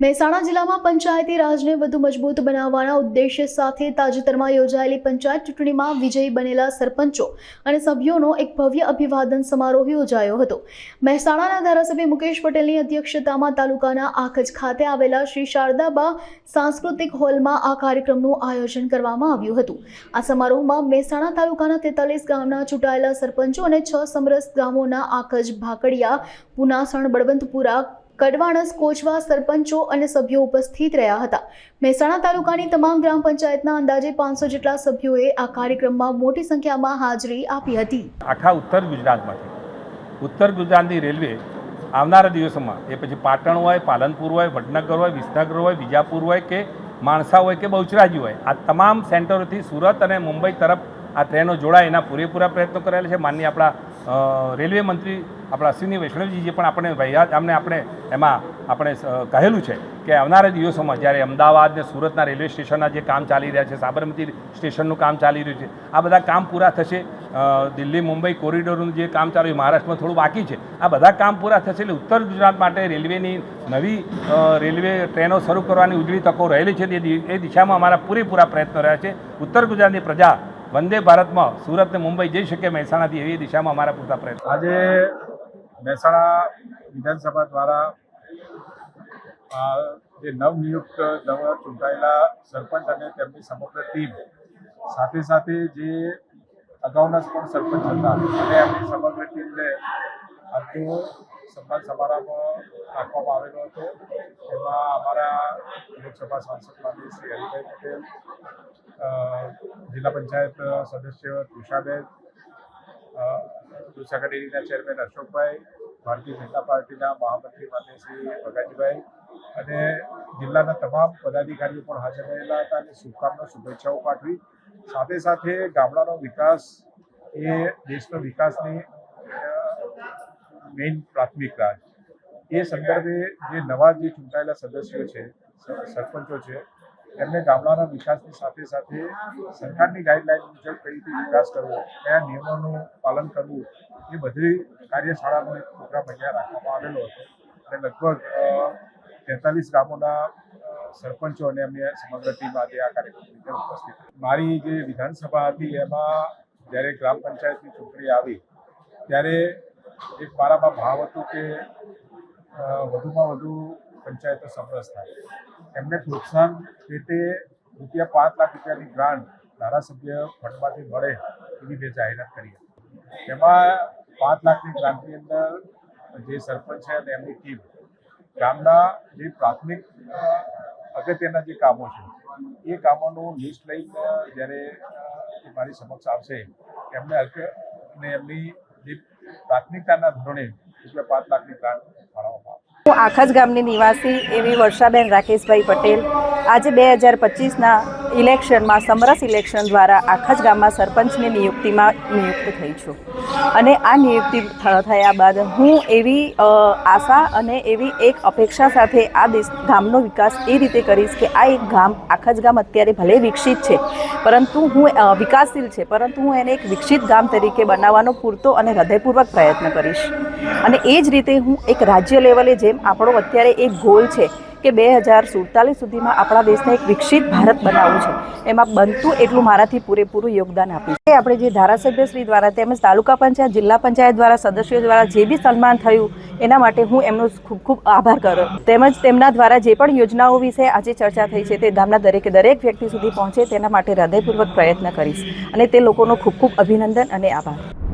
મહેસાણા જિલ્લામાં પંચાયતી રાજને વધુ મજબૂત બનાવવાના ઉદ્દેશ્ય સાથે તાજેતરમાં યોજાયેલી પંચાયત ચૂંટણીમાં વિજયી બનેલા સરપંચો અને સભ્યોનો એક ભવ્ય અભિવાદન સમારોહ યોજાયો હતો. મહેસાણાના ધારાસભ્ય મુકેશ પટેલની અધ્યક્ષતામાં તાલુકાના આખજ ખાતે આવેલા શ્રી શારદાબા સાંસ્કૃતિક હોલમાં આ કાર્યક્રમનું આયોજન કરવામાં આવ્યું હતું. આ સમારોહમાં મહેસાણા તાલુકાના તેતાલીસ ગામના ચૂંટાયેલા સરપંચો અને છ સમરસ ગામોના આખજ ભાકડિયા, પુનાસણ, બળવંતપુરા કડવાણસ, કોચવા, સરપંચો અને સભ્યો ઉપસ્થિત રહ્યા હતા. મહેસાણા તાલુકાની તમામ ગ્રામ પંચાયતના અંદાજે પાંચસો જેટલા સભ્યોએ આ કાર્યક્રમમાં મોટી સંખ્યામાં હાજરી આપી હતી. આખા ઉત્તર ગુજરાતમાંથી. ઉત્તર ગુજરાતની રેલવે આવનારા દિવસોમાં, એ પછી પાટણ હોય, પાલનપુર હોય, વડનગર હોય, વિસનગર હોય, વિજાપુર હોય કે માણસા હોય કે બહુચરાજી હોય, આ તમામ સેન્ટરોથી સુરત અને મુંબઈ તરફ આ ટ્રેનો જોડાય. એના પૂરેપૂરા પ્રયત્નો કરેલા છે. માનની આપણા રેલવે મંત્રી આપણા અશ્વિની વૈષ્ણવજીએ પણ આપણે વહીવટ અમને આપણે એમાં આપણે કહેલું છે કે આવનારા દિવસોમાં જ્યારે અમદાવાદ ને સુરતના રેલવે સ્ટેશનના જે કામ ચાલી રહ્યા છે, સાબરમતી સ્ટેશનનું કામ ચાલી રહ્યું છે, આ બધા કામ પૂરા થશે. દિલ્હી, મુંબઈ કોરિડોરનું જે કામ ચાલુ છે, મહારાષ્ટ્રમાં થોડું બાકી છે. આ બધા કામ પૂરા થશે એટલે ઉત્તર ગુજરાત માટે રેલવેની નવી રેલવે ટ્રેનો શરૂ કરવાની ઉજળી તકો રહેલી છે એ દિશામાં અમારા પૂરેપૂરા પ્રયત્નો રહ્યા છે. ઉત્તર ગુજરાતની પ્રજા વંદે ભારતમાં સુરત ને મુંબઈ જઈ શકે મહેસાણાથી એવી દિશામાં અમારા પૂરતા પ્રયત્ન. આજે મહેસાણા વિધાનસભા દ્વારા જે નવનિયુક્ત, નવ ચૂંટાયેલા સરપંચ અને તેમની સમગ્ર ટીમ સાથે સાથે જે અગાઉના પણ સરપંચ હતા અને એમની સમગ્ર ટીમને આજનો સન્માન સમારંભ રાખવામાં આવેલો હતો. એમાં અમારા લોકસભા સાંસદ માનવી શ્રી હરિભાઈ પટેલ જિલ્લા પંચાયત સદસ્ય તુષાબેન સેક્રેટરીના ચેરમેન અશોકભાઈ, ભારતીય જનતા પાર્ટીના મહામંત્રી માન્ય શ્રી ભગાજીભાઈ અને જિલ્લાના તમામ પદાધિકારીઓ પણ હાજર રહેલા હતા અને શુભકામના શુભેચ્છાઓ પાઠવી. સાથે સાથે ગામડાનો વિકાસ એ દેશનો વિકાસની મેઇન પ્રાથમિકતા એ સંદર્ભે જે નવા જે ચૂંટાયેલા સદસ્યો છે સરપંચો છે એમને ગામડાના વિકાસની સાથે સાથે સરકારની ગાઈડલાઈન મુજબ કઈ રીતે વિકાસ કરવો, કયા નિયમોનું પાલન કરવું, એ બધી કાર્યશાળાનો એક પ્રોગ્રામ અહીંયા રાખવામાં આવેલો હતો. અને લગભગ તેતાલીસ ગામોના સરપંચો અને અમને સમગ્ર ટીમ આજે આ કાર્યક્રમની અંદર ઉપસ્થિત મારી જે વિધાનસભા હતી, એમાં જ્યારે ગ્રામ પંચાયતની ચૂંટણી આવી, ત્યારે એક મારામાં ભાવ હતો કે વધુમાં વધુ પંચાયતો સમરસ થાય. એમને પ્રોત્સાહન પેટે રૂપિયા પાંચ લાખ રૂપિયાની ગ્રાન્ટ ધારાસભ્ય ફંડમાંથી મળે એવી મેં જાહેરાત કરી હતી. એમાં પાંચ લાખની ગ્રાન્ટની અંદર જે સરપંચ છે અને એમની ટીમ ગામના જે પ્રાથમિક અગત્યના જે કામો છે, એ કામોનું લિસ્ટ લઈને જ્યારે મારી સમક્ષ આવશે, એમને અને એમની જે પ્રાથમિકતાના ધોરણે રૂપિયા પાંચ લાખની ગ્રાન્ટ ફાળવવામાં હું આખા જ ગામની નિવાસી એવી વર્ષાબેન રાકેશભાઈ પટેલ. આજે બે હજાર પચીસના ઇલેક્શનમાં, સમરસ ઇલેક્શન દ્વારા આખા જ ગામમાં સરપંચની નિયુક્તિમાં નિયુક્ત થઈ છું. અને આ નિયુક્તિ થયા બાદ હું એવી આશા અને એવી એક અપેક્ષા સાથે આ દેશ, ગામનો વિકાસ એ રીતે કરીશ કે આ એક ગામ, આખા જ ગામ અત્યારે ભલે વિકસિત છે, પરંતુ હું વિકાસશીલ છે, પરંતુ હું એને એક વિકસિત ગામ તરીકે બનાવવાનો પૂરતો અને હૃદયપૂર્વક પ્રયત્ન કરીશ. અને એ જ રીતે હું એક રાજ્ય લેવલે જેમ આપણો અત્યારે એક ગોલ છે કે બે હજાર સુડતાલીસ સુધીમાં આપણા દેશને એક વિકસિત ભારત બનાવવું છે. એમાં બનતું એટલું મારાથી પૂરેપૂરું યોગદાન આપ્યું છે. આપણે જે ધારાસભ્યશ્રી દ્વારા તેમજ તાલુકા પંચાયત, જિલ્લા પંચાયત દ્વારા, સદસ્યો દ્વારા જે બી સન્માન થયું, એના માટે હું એમનો ખૂબ ખૂબ આભાર કરું તેમજ તેમના દ્વારા જે પણ યોજનાઓ વિશે આજે ચર્ચા થઈ છે તે ગામના દરેકે દરેક વ્યક્તિ સુધી પહોંચે તેના માટે હૃદયપૂર્વક પ્રયત્ન કરીશ. અને તે લોકોનો ખૂબ ખૂબ અભિનંદન અને આભાર.